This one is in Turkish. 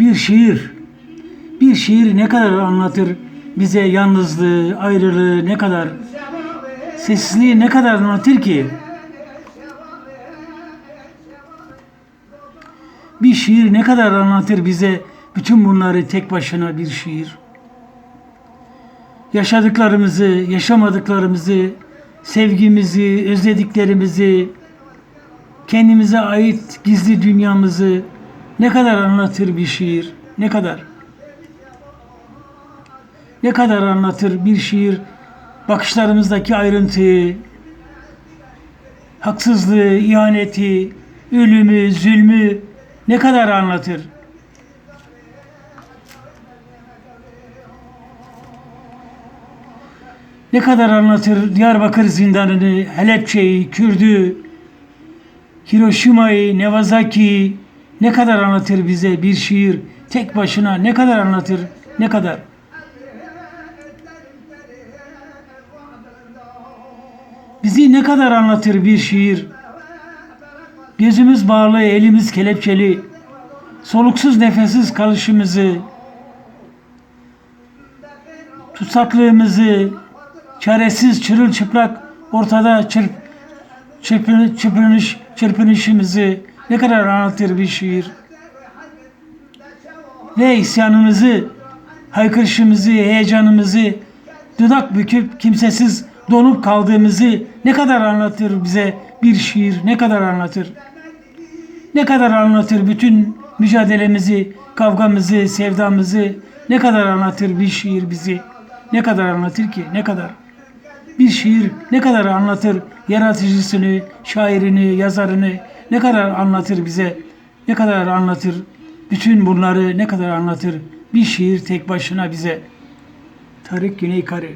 Bir şiir. Bir şiir ne kadar anlatır bize yalnızlığı, ayrılığı ne kadar, sessizliği ne kadar anlatır ki? Bir şiir ne kadar anlatır bize bütün bunları tek başına bir şiir. Yaşadıklarımızı, yaşamadıklarımızı, sevgimizi, özlediklerimizi, kendimize ait gizli dünyamızı ne kadar anlatır bir şiir, ne kadar. Ne kadar anlatır bir şiir bakışlarımızdaki ayrıntıyı, haksızlığı, ihaneti, ölümü, zulmü ne kadar anlatır? Ne kadar anlatır Diyarbakır zindanını, Halepçe'yi, Kürdü, Hiroşima'yı, Nagasaki ne kadar anlatır bize bir şiir tek başına ne kadar anlatır, ne kadar? Bizi ne kadar anlatır bir şiir? Gözümüz bağlı, elimiz kelepçeli, soluksuz nefessiz kalışımızı, tutsaklığımızı, çaresiz çırılçıplak ortada çırp, çırpını, çırpınış, çırpınışımızı ne kadar anlatır bir şiir. Ve isyanımızı, haykırışımızı, heyecanımızı, dudak büküp kimsesiz donup kaldığımızı ne kadar anlatır bize bir şiir, ne kadar anlatır. Ne kadar anlatır bütün mücadelemizi, kavgamızı, sevdamızı ne kadar anlatır bir şiir bizi. Ne kadar anlatır ki, ne kadar. Bir şiir ne kadar anlatır yaratıcısını, şairini, yazarını ne kadar anlatır bize, ne kadar anlatır? Bütün bunları ne kadar anlatır? Bir şiir tek başına bize. Tarık Güney Karı